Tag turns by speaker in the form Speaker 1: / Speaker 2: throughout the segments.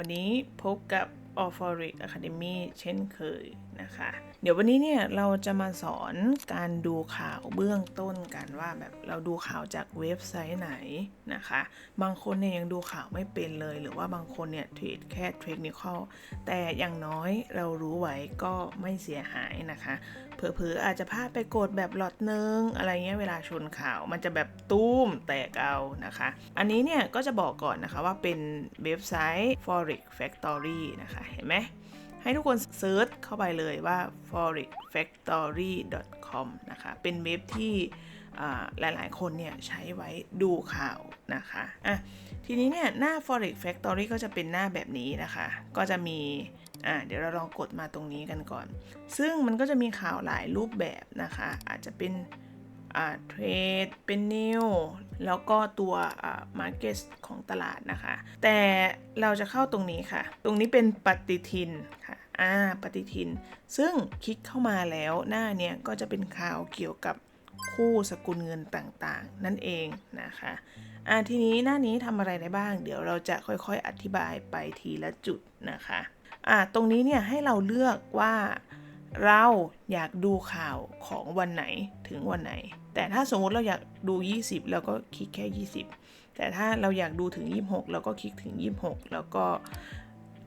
Speaker 1: วันนี้พบกับ a l f o r i c Academy เช่นเคยนะคะ เดี๋ยววันนี้เนี่ยเราจะมาสอนการดูข่าวเบื้องต้นกันว่าแบบเราดูข่าวจากเว็บไซต์ไหนนะคะ บางคนเนี่ยยังดูข่าวไม่เป็นเลย หรือว่าบางคนเนี่ยเทรดแค่เทคนิคแต่อย่างน้อยเรารู้ไว้ก็ไม่เสียหายนะคะ เผลอๆอาจจะพลาดไปกดแบบหลอดนึง อะไรเงี้ยเวลาชนข่าวมันจะแบบตุ้มแตกเอานะคะ อันนี้เนี่ยก็จะบอกก่อนนะคะว่าเป็นเว็บไซต์ forex factory นะคะ เห็นไหมให้ทุกคนเซิร์ชเข้าไปเลยว่า forexfactory.com นะคะ เป็นเว็บที่หลายๆ คนเนี่ยใช้ไว้ดูข่าวนะคะอะทีนี้เนี่ยหน้า forex factory ก็จะเป็นหน้าแบบนี้นะคะ ก็จะมี อะเดี๋ยวเราลองกดมาตรงนี้กันก่อน ซึ่งมันก็จะมีข่าวหลายรูปแบบนะคะ อาจจะเป็นเทรดเป็นนิวแล้วก็ตัวมาร์เก็ตของตลาดนะคะ แต่เราจะเข้าตรงนี้ค่ะ ตรงนี้เป็นปฏิทินค่ะอ่าปฏิทิน ซึ่งคลิกเข้ามาแล้วหน้าเนี้ยก็จะเป็นข่าวเกี่ยวกับคู่สกุลเงินต่างๆ นั่นเองนะคะอ่าทีนี้หน้านี้ทำอะไรได้บ้าง เดี๋ยวเราจะค่อยๆอธิบายไปทีละจุดนะคะ ตรงนี้เนี่ยให้เราเลือกว่าเราอยากดูข่าวของวันไหนถึงวันไหน แต่ถ้าสมมติเราอยากดู 20 เราก็คลิกแค่ 20 แต่ถ้าเราอยากดูถึง 26 เราก็คลิกถึง 26 แล้วก็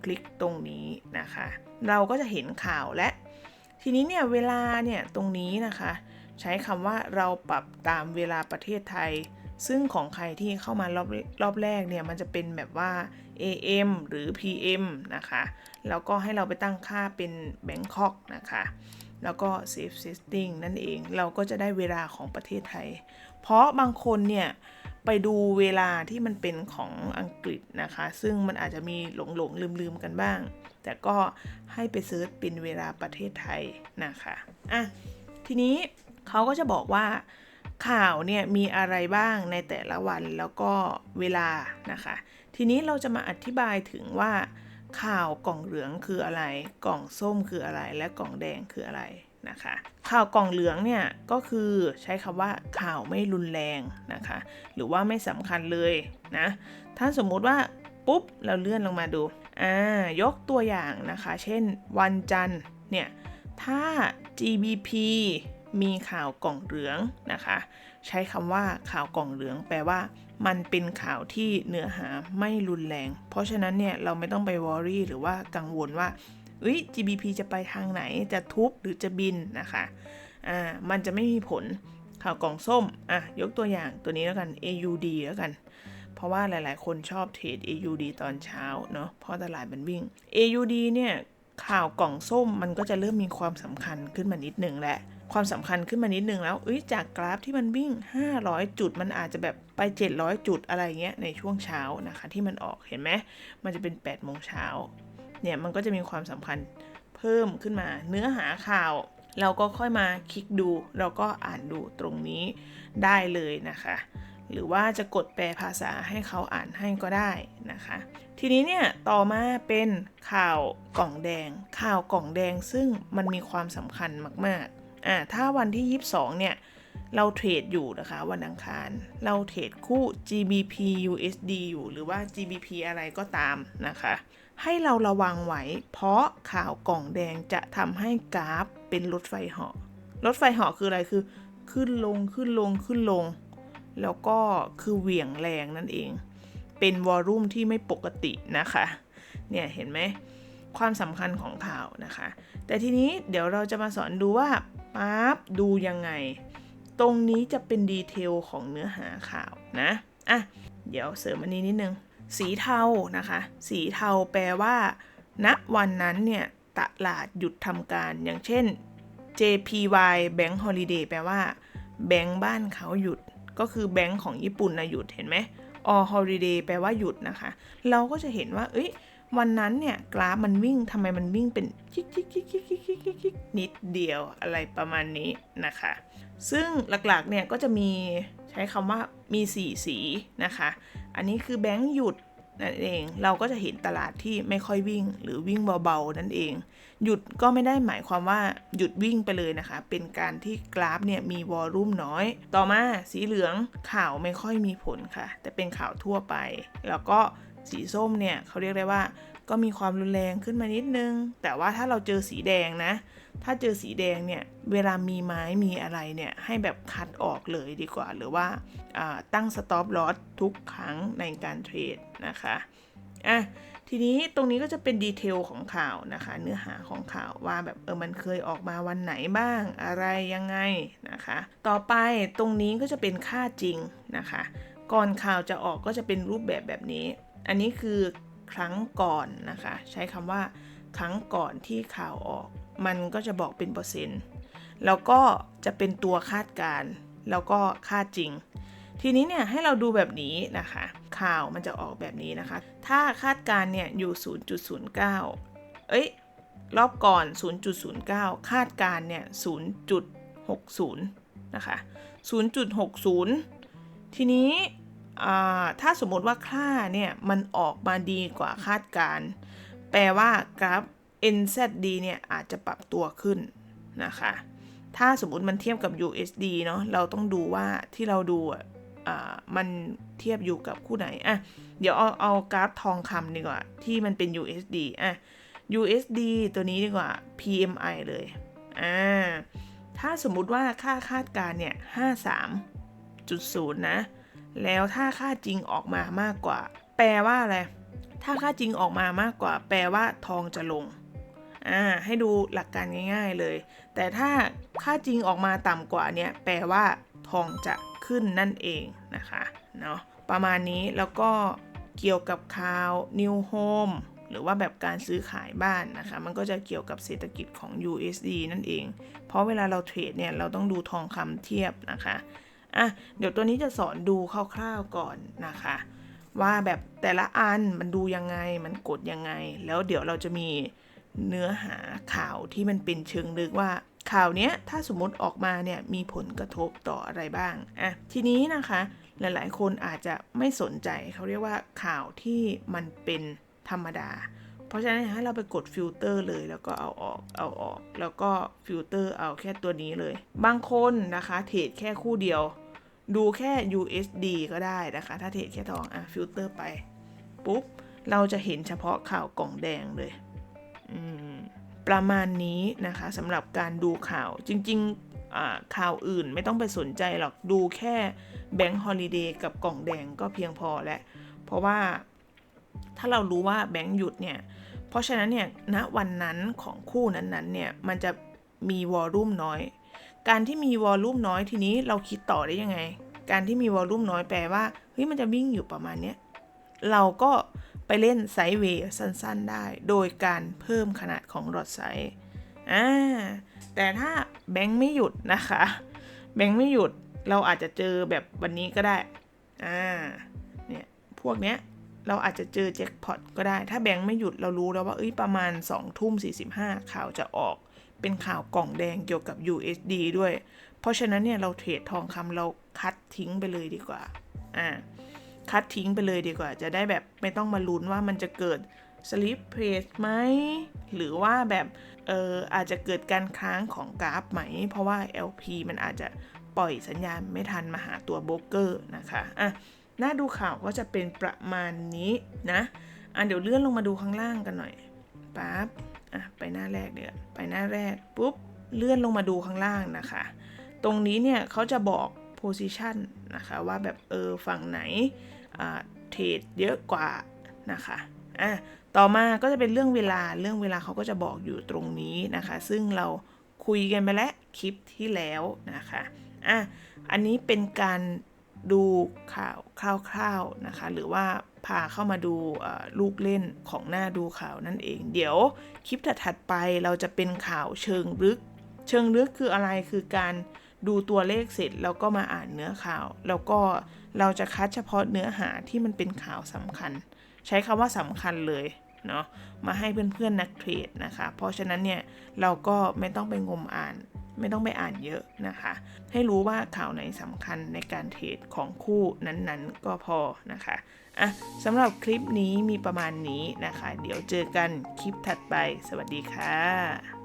Speaker 1: คลิกตรงนี้นะคะ เราก็จะเห็นข่าวและ ทีนี้เนี่ยเวลาเนี่ยตรงนี้นะคะ ใช้คำว่าเราปรับตามเวลาประเทศไทย ซึ่งของใครที่เข้ามารอบรอบแรกเนี่ยมันจะเป็นแบบว่า AM หรือ PM นะคะ แล้วก็ให้เราไปตั้งค่าเป็น Bangkok นะคะ แล้วก็ Safe Setting นั่นเอง เราก็จะได้เวลาของประเทศไทย เพราะบางคนเนี่ยไปดูเวลาที่มันเป็นของอังกฤษนะคะ ซึ่งมันอาจจะมีหลงหลงลืมลืมกันบ้าง แต่ก็ให้ไปเซิร์ชเป็นเวลาประเทศไทยนะคะ อะ ทีนี้เขาก็จะบอกว่า ข่าวเนี่ยมีอะไรบ้างในแต่ละวันแล้วก็เวลานะคะ ทีนี้เราจะมาอธิบายถึงว่า ข่าวกล่องเหลืองคืออะไร กล่องส้มคืออะไร และกล่องแดงคืออะไรนะคะ ข่าวกล่องเหลืองเนี่ยก็คือใช้คำว่าข่าวไม่รุนแรงนะคะ หรือว่าไม่สำคัญเลยนะ ถ้าสมมุติว่าปุ๊บเราเลื่อนลงมาดูอ่ายกตัวอย่างนะคะ เช่นวันจันทร์เนี่ยถ้า GBP มีข่าวกล่องเหลืองนะคะ ใช้คำว่าข่าวกล่องเหลือง แปลว่ามันเป็นข่าวที่เนื้อหาไม่รุนแรง เพราะฉะนั้นเนี่ยเราไม่ต้องไปวอรี่หรือว่ากังวลว่าเอ้ย GBP จะไปทางไหนจะทุบหรือจะบินนะคะอ่ามันจะไม่มีผลข่าวกล่องส้มอะยกตัวอย่างตัวนี้แล้วกัน AUD แล้วกัน เพราะว่าหลาย ๆ คนชอบเทรด AUD ตอนเช้าเนาะเพราะตลาดมันวิ่ง AUD เนี่ยข่าวกล่องส้มมันก็จะเริ่มมีความสำคัญขึ้นมานิดหนึ่งแหละ ความสำคัญขึ้นมานิดนึงแล้วเอ้ยจากกราฟที่มันวิ่ง 500 จุด มันอาจจะแบบไป 700 จุดอะไรเงี้ยในช่วงเช้านะคะ ที่มันออกเห็นไหมมันจะเป็น8โมงเช้าเนี่ยมันก็จะมีความสำคัญเพิ่มขึ้นมา เนื้อหาข่าว เราก็ค่อยมาคลิกดู เราก็อ่านดูตรงนี้ได้เลยนะคะหรือว่าจะกดแปลภาษาให้เขาอ่านให้ก็ได้นะคะ ทีนี้เนี่ยต่อมาเป็นข่าวกล่องแดง ข่าวกล่องแดงซึ่งมันมีความสำคัญมาก อ่าถ้าวันที่ 22 เนี่ย เราเทรดอยู่นะคะ วันอังคาร เราเทรดคู่ GBP USD อยู่หรือว่า GBP อะไรก็ตามนะคะ ให้เราระวังไว้ เพราะข่าวกล่องแดงจะทำให้กราฟเป็นรถไฟเหาะ รถไฟเหาะคืออะไรคือ ขึ้นลงขึ้นลงขึ้นลง แล้วก็คือเหวี่ยงแรงนั่นเอง เป็นวอลลุ่มที่ไม่ปกตินะคะ เนี่ยเห็นไหม ความสำคัญของข่าวนะคะ แต่ทีนี้เดี๋ยวเราจะมาสอนดูว่าปั๊บดูยังไง ตรงนี้จะเป็นดีเทลของเนื้อหาข่าวนะอะเดี๋ยวเสริมอันนี้นิดนึง สีเทานะคะ สีเทาแปลว่าณวันนั้นเนี่ยตลาดหยุดทำการอย่างเช่น JPY Bank Holiday แปลว่าแบงก์บ้านเขาหยุด ก็คือแบงก์ของญี่ปุ่นนะหยุดเห็นไหม All Holiday แปลว่าหยุดนะคะ เราก็จะเห็นว่า เอ้ย วันนั้นเนี่ยกราฟมันวิ่งทำไมมันวิ่งเป็นคิกคิกคิกคิกคิกคิกคิกคิกนิดเดียวอะไรประมาณนี้นะคะ ซึ่งหลักๆเนี่ยก็จะมีใช้คำว่ามีสีสีนะคะ อันนี้คือแบงค์หยุดนั่นเองเราก็จะเห็นตลาดที่ไม่ค่อยวิ่งหรือวิ่งเบาๆนั่นเอง หยุดก็ไม่ได้หมายความว่าหยุดวิ่งไปเลยนะคะ เป็นการที่กราฟเนี่ยมีวอลลุ่มน้อย ต่อมาสีเหลืองข่าวไม่ค่อยมีผลค่ะ แต่เป็นข่าวทั่วไป แล้วก็สีส้มเนี่ยเขาเรียกได้ว่าก็มีความรุนแรงขึ้นมานิดนึง แต่ว่าถ้าเราเจอสีแดงนะ ถ้าเจอสีแดงเนี่ยเวลามีไม้มีอะไรเนี่ยให้แบบคัดออกเลยดีกว่า หรือว่าตั้งสต็อปลอสทุกครั้งในการเทรดนะคะอะทีนี้ตรงนี้ก็จะเป็นดีเทลของข่าวนะคะ เนื้อหาของข่าวว่าแบบเออมันเคยออกมาวันไหนบ้างอะไรยังไงนะคะ ต่อไปตรงนี้ก็จะเป็นค่าจริงนะคะ ก่อนข่าวจะออกก็จะเป็นรูปแบบแบบนี้ อันนี้คือครั้งก่อนนะคะ ใช้คำว่าครั้งก่อนที่ข่าวออก มันก็จะบอกเป็นเปอร์เซ็นต์แล้วก็จะเป็นตัวคาดการแล้วก็ค่าจริง ทีนี้เนี่ยให้เราดูแบบนี้นะคะ ข่าวมันจะออกแบบนี้นะคะ ถ้าคาดการเนี่ยอยู่ 0.09 เอ้ยรอบก่อน 0.09 คาดการเนี่ย 0.60 นะคะ 0.60 ทีนี้ ถ้าสมมติว่าค่าเนี่ยมันออกมาดีกว่าคาดการ แปลว่ากราฟ NZD เนี่ยอาจจะปรับตัวขึ้นนะคะ ถ้าสมมติมันเทียบกับ USD เนาะเราต้องดูว่าที่เราดูมันเทียบอยู่กับคู่ไหนอะเดี๋ยวเอาเอากราฟทองคำดีกว่า ที่มันเป็น USD อะ USD ตัวนี้ดีกว่า PMI เลยอ่าถ้าสมมุติว่าค่าคาดการเนี่ย 53.0 นะ แล้วถ้าค่าจริงออกมามากกว่า แปลว่าอะไร ถ้าค่าจริงออกมามากกว่า แปลว่าทองจะลง อ่า ให้ดูหลักการง่าย ๆเลย แต่ถ้าค่าจริงออกมาต่ำกว่าเนี่ย แปลว่า ทองจะขึ้นนั่นเองนะคะ เนาะ ประมาณนี้ แล้วก็เกี่ยวกับข่าว New Home หรือว่าแบบการซื้อขายบ้านนะคะ มันก็จะเกี่ยวกับเศรษฐกิจของ USD นั่นเอง เพราะเวลาเราเทรดเนี่ย เราต้องดูทองคำเทียบนะคะ อะเดี๋ยวตัวนี้จะสอนดูคร่าวๆก่อนนะคะ ว่าแบบแต่ละอันมันดูยังไงมันกดยังไง แล้วเดี๋ยวเราจะมีเนื้อหาข่าวที่มันเป็นเชิงลึกว่าข่าวนี้ถ้าสมมติออกมาเนี่ยมีผลกระทบต่ออะไรบ้างอะทีนี้นะคะหลายๆ คนอาจจะไม่สนใจเขาเรียกว่าข่าวที่มันเป็นธรรมดา เพราะฉะนั้นให้เราไปกดฟิลเตอร์เลยแล้วก็เอาออกเอาออก แล้วก็ฟิลเตอร์เอาแค่ตัวนี้เลย บางคนนะคะเทรดแค่คู่เดียว ดูแค่ USD ก็ได้นะคะ ถ้าเทรดแค่ทอง อะ ฟิลเตอร์ไป ปุ๊บ เราจะเห็นเฉพาะข่าวกล่องแดงเลยประมาณนี้นะคะสำหรับการดูข่าวจริงๆข่าวอื่นไม่ต้องไปสนใจหรอก ดูแค่แบงค์ฮอลิเดย์กับกล่องแดงก็เพียงพอแล้ว เพราะว่าถ้าเรารู้ว่าแบงค์หยุดเนี่ย เพราะฉะนั้นเนี่ยณวันนั้นของคู่นั้นๆเนี่ย มันจะมีวอลลุ่มน้อย การที่มีวอลลุ่มน้อยทีนี้เราคิดต่อได้ยังไง การที่มีวอลลุ่มน้อยแปลว่าเฮ้ยมันจะวิ่งอยู่ประมาณเนี้ยเราก็ไปเล่นไซด์เวย์สั้นๆได้ โดยการเพิ่มขนาดของหลอดไซส์อ่าแต่ถ้าแบงค์ไม่หยุดนะคะ แบงค์ไม่หยุดเราอาจจะเจอแบบวันนี้ก็ได้อ่าเนี่ยพวกเนี้ยเราอาจจะเจอแจ็คพอตก็ได้ ถ้าแบงค์ไม่หยุดเรารู้แล้วว่าเอ้ยประมาณ2ทุ่ม45ข่าวจะออก เป็นข่าวกล่องแดงเกี่ยวกับ USD ด้วย เพราะฉะนั้นเนี่ยเราเทรดทองคำเราคัดทิ้งไปเลยดีกว่า อ่า คัดทิ้งไปเลยดีกว่า จะได้แบบไม่ต้องมาลุ้นว่ามันจะเกิดสลิปเพรสไหม หรือว่าแบบ เอออาจจะเกิดการค้างของกราฟไหม เพราะว่า LP มันอาจจะปล่อยสัญญาณไม่ทันมาหาตัวโบรกเกอร์นะคะ อะ หน้าดูข่าวก็จะเป็นประมาณนี้นะ อะเดี๋ยวเลื่อนลงมาดูข้างล่างกันหน่อยปั๊บ อะไปหน้าแรกเดี๋ยวไปหน้าแรกปุ๊บเลื่อนลงมาดูข้างล่างนะคะ ตรงนี้เนี่ยเขาจะบอก position นะคะว่าแบบเออฝั่งไหนเทรดเยอะกว่านะคะอะต่อมาก็จะเป็นเรื่องเวลาเรื่องเวลาเขาก็จะบอกอยู่ตรงนี้นะคะ ซึ่งเราคุยกันไปแล้วคลิปที่แล้วนะคะอะอันนี้เป็นการดูข่าวคร่าวๆนะคะ หรือว่า พาเข้ามาดูลูกเล่นของหน้าดูข่าวนั่นเอง เดี๋ยวคลิปถัดไปเราจะเป็นข่าวเชิงลึก เชิงลึกคืออะไรคือการดูตัวเลขเสร็จแล้วก็มาอ่านเนื้อข่าว แล้วก็เราจะคัดเฉพาะเนื้อหาที่มันเป็นข่าวสำคัญ ใช้คำว่าสำคัญเลยเนาะมาให้เพื่อนๆนักเทรดนะคะ เพราะฉะนั้นเนี่ยเราก็ไม่ต้องไปงมอ่าน ไม่ต้องไปอ่านเยอะนะคะ ให้รู้ว่าข่าวไหนสำคัญในการเทรดของคู่นั้นๆ ก็พอนะคะอะสำหรับคลิปนี้มีประมาณนี้นะคะ เดี๋ยวเจอกันคลิปถัดไป สวัสดีค่ะ